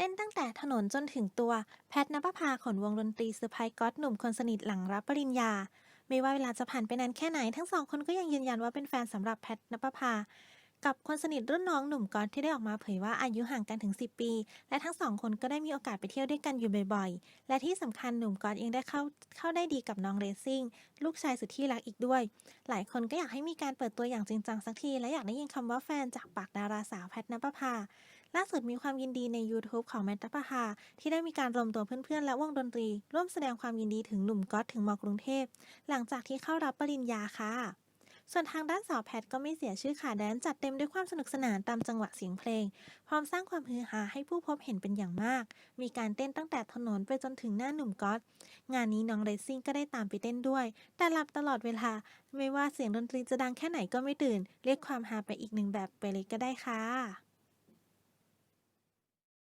ต้นตั้งแต่ถนนจนถึงตัว แพทนภพาขนวงดนตรีเซอร์ไพรส์ก๊อตหนุ่มคนสนิทหลังรับปริญญา ไม่ว่าเวลาจะผ่านไปนานแค่ไหน ทั้งสองคนก็ยังยืนยันว่าเป็นแฟนสำหรับแพทนภพา กับคนสนิทรุ่นน้องหนุ่มก๊อตที่ได้ออกมาเผยว่าอายุห่างกันถึง 10 ปี และทั้งสองคนก็ได้มีโอกาสไปเที่ยวด้วยกันอยู่บ่อยๆ และที่สำคัญหนุ่มก๊อตยังได้เข้าเข้าได้ดีกับน้องเรซซิ่งลูกชายสุดที่รักอีกด้วย หลายคนก็อยากให้มีการเปิดตัวอย่างจริงจังสักที และอยากได้ยินคำว่าแฟนจากปากดาราสาวแพทนภพาล่าสุดมีความยินดีใน YouTube ของแมทนภพาที่ได้มีการรวมตัวเพื่อนๆ และวงดนตรี ร่วมแสดงความยินดีถึงหนุ่มก๊อตถึงมอกรุงเทพ หลังจากที่เข้ารับปริญญาค่ะ ส่วนทางด้านสาวแพทก็ไม่เสียชื่อขาแดนจัดเต็มด้วยความสนุกสนานตามจังหวะเสียงเพลง พร้อมสร้างความฮือฮาให้ผู้พบเห็นเป็นอย่างมาก มีการเต้นตั้งแต่ถนนไปจนถึงหน้าหนุ่มก๊อตงานนี้น้องเรซซิ่งก็ได้ตามไปเต้นด้วย แต่หลับตลอดเวลา ไม่ว่าเสียงดนตรีจะดังแค่ไหนก็ไม่ตื่น เรียกความฮาไปอีกหนึ่งแบบไปเลยก็ได้ค่ะ